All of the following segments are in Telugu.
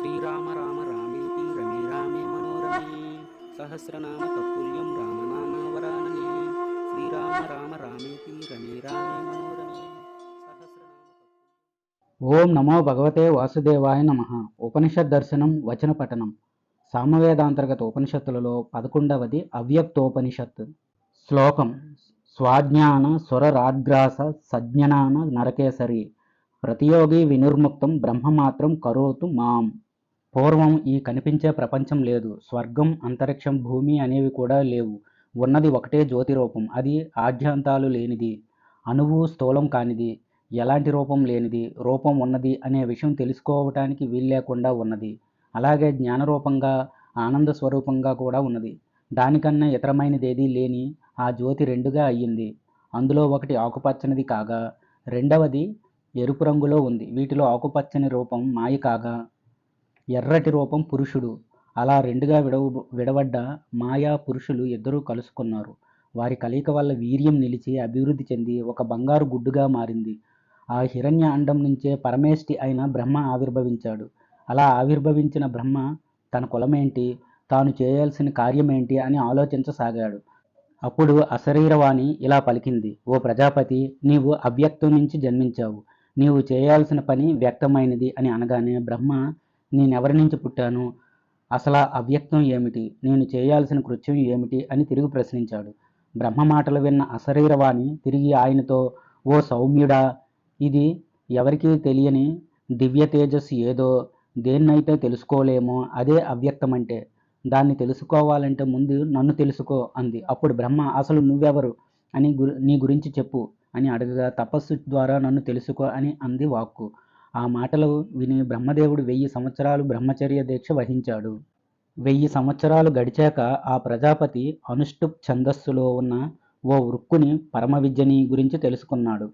శ్రీరామ రామ రామేతి రమే రామే మనోరమే సహస్రనామ తత్తుల్యం రామనామ వరాననే శ్రీరామ రామ రామేతి రమే రామే మనోరమే ఓం నమో భగవతే వాసుదేవాయ నమ. ఉపనిషత్ దర్శనం వచన పఠనం. సామవేదాంతర్గత ఉపనిషత్తులలో పదకొండవది అవ్యక్తోపనిషత్ శ్లోకం స్వాజ్ఞాన స్వరరాగ్రాస సజ్ఞనాన నరకేసరి. ప్రతియోగి వినిర్ముక్తం బ్రహ్మమాత్రం కరోతు మాం. పూర్వం ఈ కనిపించే ప్రపంచం లేదు. స్వర్గం అంతరిక్షం భూమి అనేవి కూడా లేవు. ఉన్నది ఒకటే జ్యోతి రూపం అది ఆద్యాంతాలు లేనిది. అణువు స్థూలం కానిది. ఎలాంటి రూపం లేనిది. రూపం ఉన్నది అనే విషయం తెలుసుకోవటానికి వీల్లేకుండా ఉన్నది. అలాగే జ్ఞానరూపంగా ఆనంద స్వరూపంగా కూడా ఉన్నది. దానికన్నా ఇతరమైనదేదీ లేని ఆ జ్యోతి రెండుగా అయ్యింది. అందులో ఒకటి ఆకుపచ్చనిది కాగా రెండవది ఎరుపు రంగులో ఉంది. వీటిలో ఆకుపచ్చని రూపం మాయ కాగా ఎర్రటి రూపం పురుషుడు. అలా రెండుగా విడవ విడవడ్డ మాయా పురుషులు ఇద్దరూ కలుసుకున్నారు. వారి కలయిక వల్ల వీర్యం నిలిచి అభివృద్ధి చెంది ఒక బంగారు గుడ్డుగా మారింది. ఆ హిరణ్య అండం నుంచే పరమేష్టి అయిన బ్రహ్మ ఆవిర్భవించాడు. అలా ఆవిర్భవించిన బ్రహ్మ తన కులమేంటి తాను చేయాల్సిన కార్యమేంటి అని ఆలోచించసాగాడు. అప్పుడు అశరీరవాణి ఇలా పలికింది ఓ ప్రజాపతి నీవు అవ్యక్తం నుంచి జన్మించావు. నీవు చేయాల్సిన పని వ్యక్తమైనది అని అనగానే బ్రహ్మ నేను ఎవరి నుంచి పుట్టాను? అసలు అవ్యక్తం ఏమిటి? నేను చేయాల్సిన కృత్యం ఏమిటి? అని తిరిగి ప్రశ్నించాడు. బ్రహ్మ మాటలు విన్న అశరీరవాణి తిరిగి ఆయనతో ఓ సౌమ్యుడా ఇది ఎవరికీ తెలియని దివ్య తేజస్సు ఏదో. దేన్నైతే తెలుసుకోలేమో అదే అవ్యక్తం అంటే దాన్ని తెలుసుకోవాలంటే ముందు నన్ను తెలుసుకో అంది. అప్పుడు బ్రహ్మ అసలు నువ్వెవరు? అని గురి నీ గురించి చెప్పు అని అడగగా తపస్సు ద్వారా నన్ను తెలుసుకో అని అంది వాక్కు. ఆ మాటలు విని బ్రహ్మదేవుడు వెయ్యి సంవత్సరాలు బ్రహ్మచర్య దీక్ష వహించాడు. వెయ్యి సంవత్సరాలు గడిచాక ఆ ప్రజాపతి అనుష్టుప్ ఛందస్సులో ఉన్న ఓ వృక్కుని పరమ విద్యని గురించి తెలుసుకున్నాడు.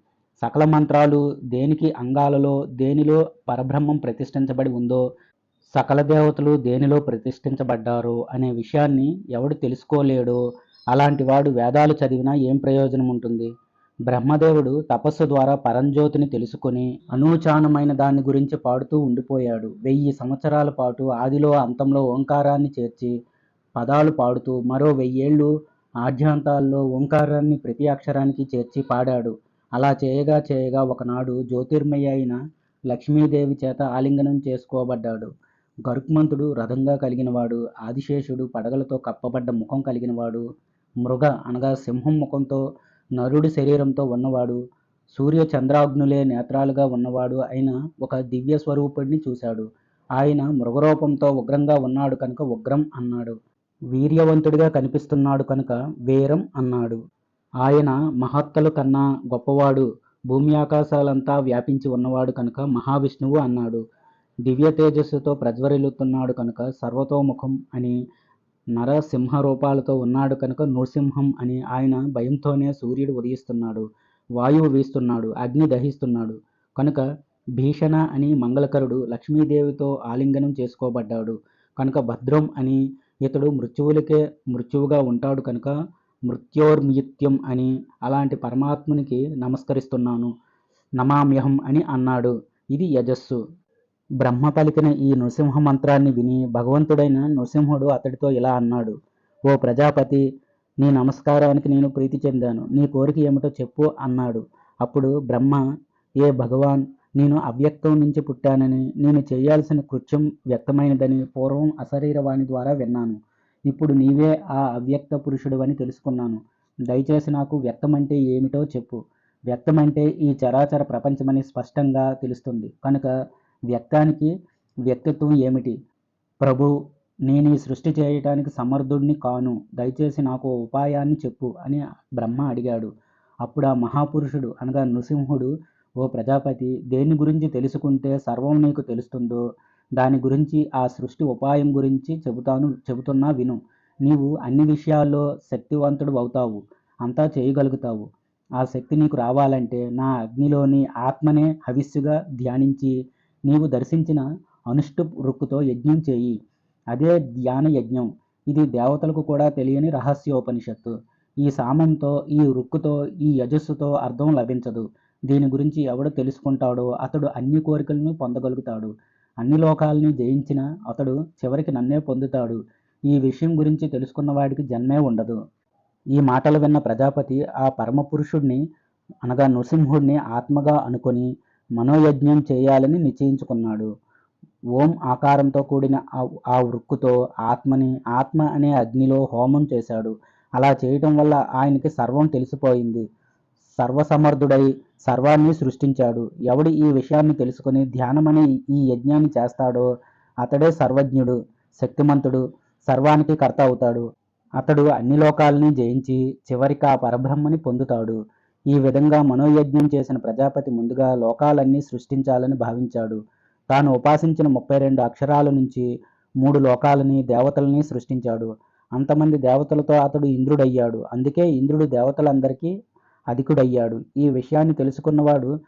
సకల మంత్రాలు దేనికి అంగాలలో దేనిలో పరబ్రహ్మం ప్రతిష్ఠించబడి ఉందో సకల దేవతలు దేనిలో ప్రతిష్ఠించబడ్డారో అనే విషయాన్ని ఎవడు తెలుసుకోలేడో అలాంటి వాడు వేదాలు చదివినా ఏం ప్రయోజనం ఉంటుంది బ్రహ్మదేవుడు తపస్సు ద్వారా పరంజ్యోతిని తెలుసుకుని అనూచానమైన దాని గురించి పాడుతూ ఉండిపోయాడు. వెయ్యి సంవత్సరాల పాటు ఆదిలో అంతంలో ఓంకారాన్ని చేర్చి పదాలు పాడుతూ మరో వెయ్యేళ్ళు ఆద్యాంతాల్లో ఓంకారాన్ని ప్రతి అక్షరానికి చేర్చి పాడాడు. అలా చేయగా చేయగా ఒకనాడు జ్యోతిర్మయ అయిన లక్ష్మీదేవి చేత ఆలింగనం చేసుకోబడ్డాడు. గరుక్మంతుడు రథంగా కలిగినవాడు ఆదిశేషుడు పడగలతో కప్పబడ్డ ముఖం కలిగినవాడు మృగ అనగా సింహం ముఖంతో నరుడి శరీరంతో ఉన్నవాడు సూర్య చంద్రాగ్నులే నేత్రాలుగా ఉన్నవాడు అయిన ఒక దివ్య స్వరూపుడిని చూశాడు. ఆయన మృగరూపంతో ఉగ్రంగా ఉన్నాడు కనుక ఉగ్రం అన్నాడు. వీర్యవంతుడిగా కనిపిస్తున్నాడు కనుక వీరం అన్నాడు. ఆయన మహత్తలు కన్నా గొప్పవాడు భూమి ఆకాశాలంతా వ్యాపించి ఉన్నవాడు కనుక మహావిష్ణువు అన్నాడు. దివ్య తేజస్సుతో ప్రజ్వరిల్లుతున్నాడు కనుక సర్వతోముఖం అని నరసింహ రూపాలతో ఉన్నాడు కనుక నృసింహం అని ఆయన భయంతోనే సూర్యుడు ఉదయిస్తున్నాడు వాయువు వీస్తున్నాడు అగ్ని దహిస్తున్నాడు. కనుక భీషణ అని మంగళకరుడు లక్ష్మీదేవితో ఆలింగనం చేసుకోబడ్డాడు. కనుక భద్రం అని ఇతడు మృత్యువులకే మృత్యువుగా ఉంటాడు కనుక మృత్యోర్మృత్యం అని అలాంటి పరమాత్మునికి నమస్కరిస్తున్నాను. నమామ్యహం అని అన్నాడు. ఇది యజస్సు. బ్రహ్మ పలికిన ఈ నృసింహ మంత్రాన్ని విని భగవంతుడైన నృసింహుడు అతడితో ఇలా అన్నాడు ఓ ప్రజాపతి నీ నమస్కారానికి నేను ప్రీతి చెందాను. నీ కోరిక ఏమిటో చెప్పు అన్నాడు. అప్పుడు బ్రహ్మ ఏ భగవాన్ నేను అవ్యక్తం నుంచి పుట్టానని నేను చేయాల్సిన కృత్యం వ్యక్తమైనదని పూర్వం అశరీరవాణి ద్వారా విన్నాను. ఇప్పుడు నీవే ఆ అవ్యక్త పురుషుడు అని తెలుసుకున్నాను. దయచేసి నాకు వ్యక్తం అంటే ఏమిటో చెప్పు. వ్యక్తమంటే ఈ చరాచర ప్రపంచమని స్పష్టంగా తెలుస్తుంది. కనుక వ్యక్తానికి వ్యక్తిత్వం ఏమిటి? ప్రభు నేను ఈ సృష్టి చేయటానికి సమర్థుడిని కాను. దయచేసి నాకు ఉపాయాన్ని చెప్పు అని బ్రహ్మ అడిగాడు. అప్పుడు ఆ మహాపురుషుడు అనగా నృసింహుడు ఓ ప్రజాపతి దేని గురించి తెలుసుకుంటే సర్వం నీకు తెలుస్తుందో దాని గురించి ఆ సృష్టి ఉపాయం గురించి చెబుతాను చెబుతున్నా విను. నీవు అన్ని విషయాల్లో శక్తివంతుడు అవుతావు అంతా చేయగలుగుతావు. ఆ శక్తి నీకు రావాలంటే నా అగ్నిలోని ఆత్మనే హవిస్సుగా ధ్యానించి నీవు దర్శించిన అనుష్టు రుక్కుతో యజ్ఞం చేయి. అదే ధ్యాన యజ్ఞం ఇది దేవతలకు కూడా తెలియని రహస్యోపనిషత్తు. ఈ సామంతో ఈ రుక్కుతో ఈ యజస్సుతో అర్థం లభించదు. దీని గురించి ఎవడు తెలుసుకుంటాడో అతడు అన్ని కోరికలను పొందగలుగుతాడు. అన్ని లోకాలని జయించిన అతడు చివరికి నన్నే పొందుతాడు. ఈ విషయం గురించి తెలుసుకున్న వాడికి జన్మే ఉండదు. ఈ మాటలు విన్న ప్రజాపతి ఆ పరమపురుషుడిని అనగా నృసింహుడిని ఆత్మగా అనుకొని మనోయజ్ఞం చేయాలని నిశ్చయించుకున్నాడు. ఓం ఆకారంతో కూడిన ఆ- వృక్కుతో ఆత్మని ఆత్మ అనే అగ్నిలో హోమం చేశాడు. అలా చేయటం వల్ల ఆయనకి సర్వం తెలిసిపోయింది. సర్వసమర్థుడై సర్వాన్ని సృష్టించాడు. ఎవడు ఈ విషయాన్ని తెలుసుకొని ధ్యానమనే ఈ యజ్ఞాన్ని చేస్తాడో అతడే సర్వజ్ఞుడు శక్తిమంతుడు సర్వానికి కర్త అవుతాడు. అతడు అన్ని లోకాలని జయించి చివరికి ఆ పరబ్రహ్మని పొందుతాడు. ఈ విధంగా మనోయజ్ఞం చేసిన ప్రజాపతి ముందుగా లోకాలన్నీ సృష్టించాలని భావించాడు. తాను ఉపాసించిన ముప్పై రెండు అక్షరాల నుంచి మూడు లోకాలని దేవతలని సృష్టించాడు. అంతమంది దేవతలతో అతడు ఇంద్రుడయ్యాడు. అందుకే ఇంద్రుడు దేవతలందరికీ అధికుడయ్యాడు. ఈ విషయాన్ని తెలుసుకున్నవాడు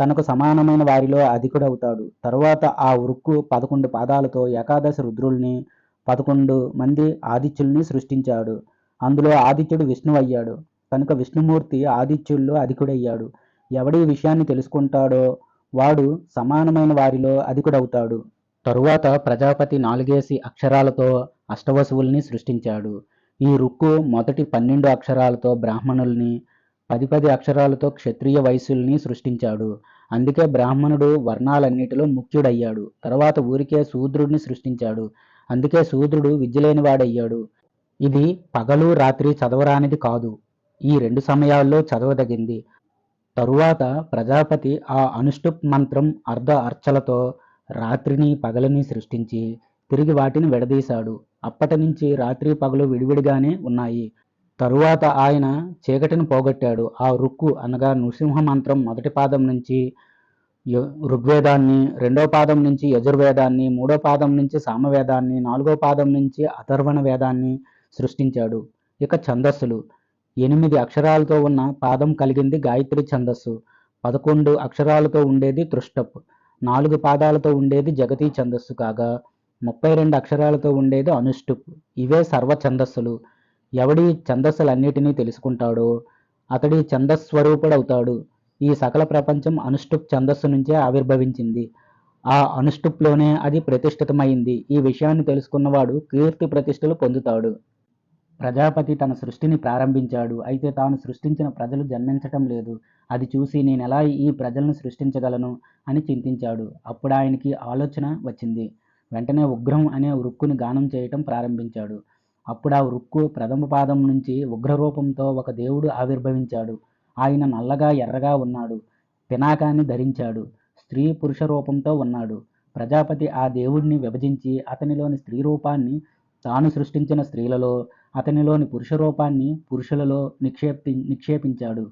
తనకు సమానమైన వారిలో అధికుడవుతాడు. తరువాత ఆ వృక్కు పదకొండు పాదాలతో ఏకాదశి రుద్రుల్ని పదకొండు మంది ఆదిత్యుల్ని సృష్టించాడు. అందులో ఆదిత్యుడు విష్ణువు అయ్యాడు కనుక విష్ణుమూర్తి ఆదిత్యుల్లో అధికుడయ్యాడు. ఎవడి ఈ విషయాన్ని తెలుసుకుంటాడో వాడు సమానమైన వారిలో అధికుడవుతాడు. తరువాత ప్రజాపతి నాలుగేసి అక్షరాలతో అష్టవసువుల్ని సృష్టించాడు. ఈ రుక్కు మొదటి పన్నెండు అక్షరాలతో బ్రాహ్మణుల్ని పది పది అక్షరాలతో క్షత్రియ వయసుల్ని సృష్టించాడు. అందుకే బ్రాహ్మణుడు వర్ణాలన్నిటిలో ముఖ్యుడయ్యాడు. తర్వాత ఊరికే శూద్రుడిని సృష్టించాడు. అందుకే శూద్రుడు విద్యలేనివాడయ్యాడు. ఇది పగలు రాత్రి చదవరానిది కాదు. ఈ రెండు సమయాల్లో చదవదగింది. తరువాత ప్రజాపతి ఆ అనుష్టుప్ మంత్రం అర్ధ అర్చలతో రాత్రిని పగలని సృష్టించి తిరిగి వాటిని విడదీశాడు. అప్పటి నుంచి రాత్రి పగలు విడివిడిగానే ఉన్నాయి. తరువాత ఆయన చీకటిని పోగొట్టాడు. ఆ రుక్కు అనగా నృసింహ మంత్రం మొదటి పాదం నుంచి ఋగ్వేదాన్ని రెండో పాదం నుంచి యజుర్వేదాన్ని మూడో పాదం నుంచి సామవేదాన్ని నాలుగో పాదం నుంచి అథర్వణ వేదాన్ని సృష్టించాడు. ఇక ఛందస్సులు. ఎనిమిది అక్షరాలతో ఉన్న పాదం కలిగింది గాయత్రి ఛందస్సు. పదకొండు అక్షరాలతో ఉండేది తృష్టప్. నాలుగు పాదాలతో ఉండేది జగతీ ఛందస్సు కాగా ముప్పై రెండు అక్షరాలతో ఉండేది అనుష్టుప్. ఇవే సర్వ ఛందస్సులు. ఎవడి ఛందస్సులన్నిటినీ తెలుసుకుంటాడో అతడి ఛందస్వరూపుడవుతాడు. ఈ సకల ప్రపంచం అనుష్టుప్ ఛందస్సు నుంచే ఆవిర్భవించింది. ఆ అనుష్టుప్లోనే అది ప్రతిష్ఠితమైంది. ఈ విషయాన్ని తెలుసుకున్నవాడు కీర్తి ప్రతిష్టలు పొందుతాడు. ప్రజాపతి తన సృష్టిని ప్రారంభించాడు. అయితే తాను సృష్టించిన ప్రజలు జన్మించటం లేదు. అది చూసి నేను ఎలా ఈ ప్రజలను సృష్టించగలను? అని చింతించాడు. అప్పుడు ఆయనకి ఆలోచన వచ్చింది. వెంటనే ఉగ్రం అనే వృక్కుని గానం చేయటం ప్రారంభించాడు. అప్పుడు ఆ వృక్కు ప్రథమ పాదం నుంచి ఉగ్రరూపంతో ఒక దేవుడు ఆవిర్భవించాడు. ఆయన నల్లగా ఎర్రగా ఉన్నాడు. పినాకాన్ని ధరించాడు. స్త్రీ పురుష రూపంతో ఉన్నాడు. ప్రజాపతి ఆ దేవుడిని విభజించి అతనిలోని స్త్రీ రూపాన్ని తాను సృష్టించిన స్త్రీలలో అతనిలోని పురుష రూపాన్ని పురుషులలో నిక్షేపి నిక్షేపించాడు.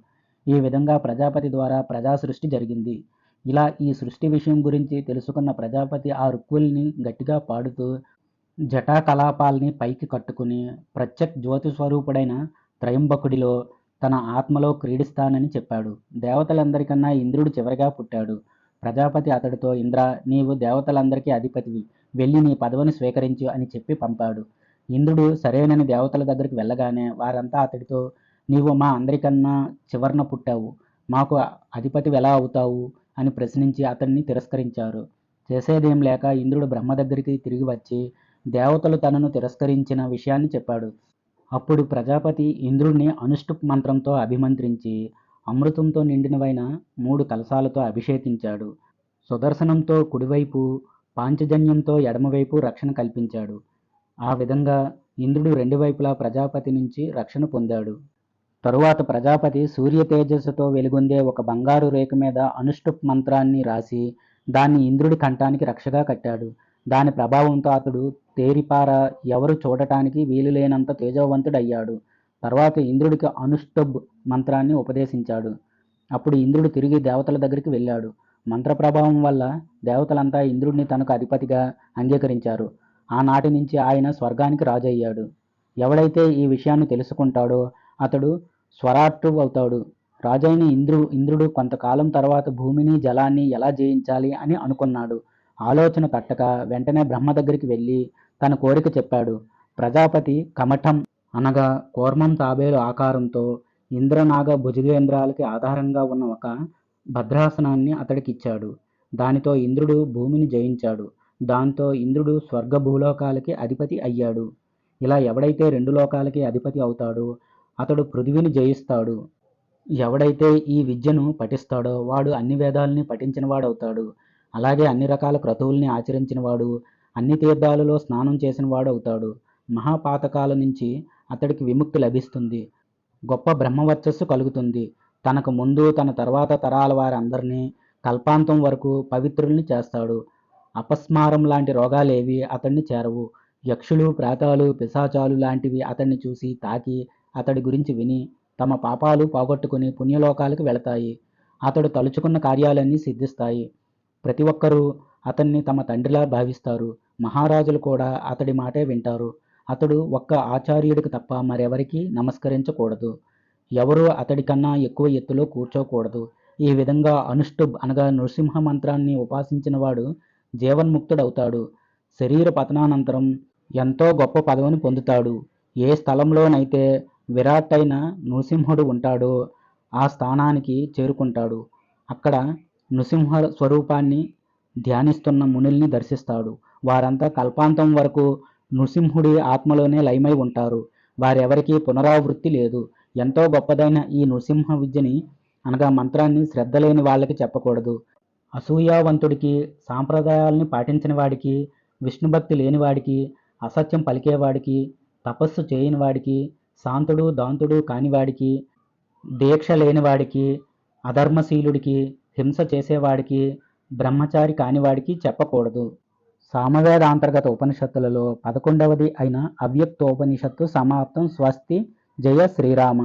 ఈ విధంగా ప్రజాపతి ద్వారా ప్రజా సృష్టి జరిగింది. ఇలా ఈ సృష్టి విషయం గురించి తెలుసుకున్న ప్రజాపతి ఆ రుక్కుల్ని గట్టిగా పాడుతూ జటాకలాపాల్ని పైకి కట్టుకుని ప్రత్యక్ జ్యోతి స్వరూపుడైన త్రయంబకుడిలో తన ఆత్మలో క్రీడిస్తానని చెప్పాడు. దేవతలందరికన్నా ఇంద్రుడు చివరిగా పుట్టాడు. ప్రజాపతి అతడితో ఇంద్ర నీవు దేవతలందరికీ అధిపతివి. వెళ్ళి నీ పదవిని స్వీకరించు అని చెప్పి పంపాడు. ఇంద్రుడు సరేనని దేవతల దగ్గరికి వెళ్ళగానే వారంతా అతడితో నీవు మా అందరికన్నా చివరన పుట్టావు. మాకు అధిపతి ఎలా అవుతావు? అని ప్రశ్నించి అతన్ని తిరస్కరించారు. చేసేదేం లేక ఇంద్రుడు బ్రహ్మ దగ్గరికి తిరిగి వచ్చి దేవతలు తనను తిరస్కరించిన విషయాన్ని చెప్పాడు. అప్పుడు ప్రజాపతి ఇంద్రుడిని అనుష్టుప్ మంత్రంతో అభిమంత్రించి అమృతంతో నిండినవైన మూడు కలశాలతో అభిషేకించాడు. సుదర్శనంతో కుడివైపు పాంచజన్యంతో ఎడమవైపు రక్షణ కల్పించాడు. ఆ విధంగా ఇంద్రుడు రెండు వైపులా ప్రజాపతి నుంచి రక్షణ పొందాడు. తరువాత ప్రజాపతి సూర్య తేజస్సుతో వెలుగొందే ఒక బంగారు రేఖ మీద అనుష్టుప్ మంత్రాన్ని రాసి దాన్ని ఇంద్రుడి కంఠానికి రక్షగా కట్టాడు. దాని ప్రభావంతో అతడు తేరిపార ఎవరు చూడటానికి వీలు లేనంత తేజవంతుడయ్యాడు. తర్వాత ఇంద్రుడికి అనుష్టుబ్ మంత్రాన్ని ఉపదేశించాడు. అప్పుడు ఇంద్రుడు తిరిగి దేవతల దగ్గరికి వెళ్ళాడు. మంత్ర ప్రభావం వల్ల దేవతలంతా ఇంద్రుడిని తనకు అధిపతిగా అంగీకరించారు. ఆనాటి నుంచి ఆయన స్వర్గానికి రాజయ్యాడు. ఎవడైతే ఈ విషయాన్ని తెలుసుకుంటాడో అతడు స్వరాట్టు అవుతాడు రాజైన ఇంద్రు ఇంద్రుడు కొంతకాలం తర్వాత భూమిని జలాన్ని ఎలా జయించాలి అని అనుకున్నాడు. ఆలోచన తట్టక వెంటనే బ్రహ్మ దగ్గరికి వెళ్ళి తన కోరిక చెప్పాడు. ప్రజాపతి కమఠం అనగా కూర్మం తాబేలు ఆకారంతో ఇంద్రనాగ భుజగేంద్రాలకి ఆధారంగా ఉన్న ఒక భద్రాసనాన్ని అతడికి ఇచ్చాడు దానితో ఇంద్రుడు భూమిని జయించాడు. దాంతో ఇంద్రుడు స్వర్గ భూలోకాలకి అధిపతి అయ్యాడు. ఇలా ఎవడైతే రెండు లోకాలకి అధిపతి అవుతాడో అతడు పృథివిని జయిస్తాడు. ఎవడైతే ఈ విద్యను పఠిస్తాడో వాడు అన్ని వేదాలని పఠించినవాడవుతాడు. అలాగే అన్ని రకాల క్రతువుల్ని ఆచరించినవాడు అన్ని తీర్థాలలో స్నానం చేసినవాడు అవుతాడు మహాపాతకాల నుంచి అతడికి విముక్తి లభిస్తుంది. గొప్ప బ్రహ్మవర్చస్సు కలుగుతుంది. తనకు ముందు తన తర్వాత తరాల వారందరినీ కల్పాంతం వరకు పవిత్రుల్ని చేస్తాడు. అపస్మారం లాంటి రోగాలేవి అతన్ని చేరవు. యక్షులు ప్రేతాలు పిశాచాలు లాంటివి అతన్ని చూసి తాకి అతడి గురించి విని తమ పాపాలు పోగొట్టుకుని పుణ్యలోకాలకు వెళతాయి. అతడు తలుచుకున్న కార్యాలన్నీ సిద్ధిస్తాయి. ప్రతి ఒక్కరూ అతన్ని తమ తండ్రిలా భావిస్తారు. మహారాజులు కూడా అతడి మాటే వింటారు. అతడు ఒక్క ఆచార్యుడికి తప్ప మరెవరికి నమస్కరించకూడదు. ఎవరు అతడి కన్నా ఎక్కువ ఎత్తులో కూర్చోకూడదు. ఈ విధంగా అనుష్టుబ్ అనగా నృసింహ మంత్రాన్ని ఉపాసించినవాడు జీవన్ముక్తుడవుతాడు. శరీర పతనానంతరం ఎంతో గొప్ప పదవిని పొందుతాడు. ఏ స్థలంలోనైతే విరాట్ అయిన నృసింహుడు ఉంటాడో ఆ స్థానానికి చేరుకుంటాడు. అక్కడ నృసింహ స్వరూపాన్ని ధ్యానిస్తున్న మునుల్ని దర్శిస్తాడు. వారంతా కల్పాంతం వరకు నృసింహుడి ఆత్మలోనే లయమై ఉంటారు. వారెవరికీ పునరావృత్తి లేదు. ఎంతో గొప్పదైన ఈ నృసింహ విద్యని అనగా మంత్రాన్ని శ్రద్ధ లేని వాళ్ళకి చెప్పకూడదు. అసూయావంతుడికి సాంప్రదాయాల్ని పాటించని వాడికి విష్ణుభక్తి లేనివాడికి అసత్యం పలికేవాడికి తపస్సు చేయనివాడికి శాంతుడు దాంతుడు కానివాడికి దీక్ష లేనివాడికి అధర్మశీలుడికి హింస చేసేవాడికి బ్రహ్మచారి కానివాడికి చెప్పకూడదు. సామవేదాంతర్గత ఉపనిషత్తులలో పదకొండవది అయిన అవ్యక్తోపనిషత్తు సమాప్తం స్వస్తి జయ శ్రీరామ.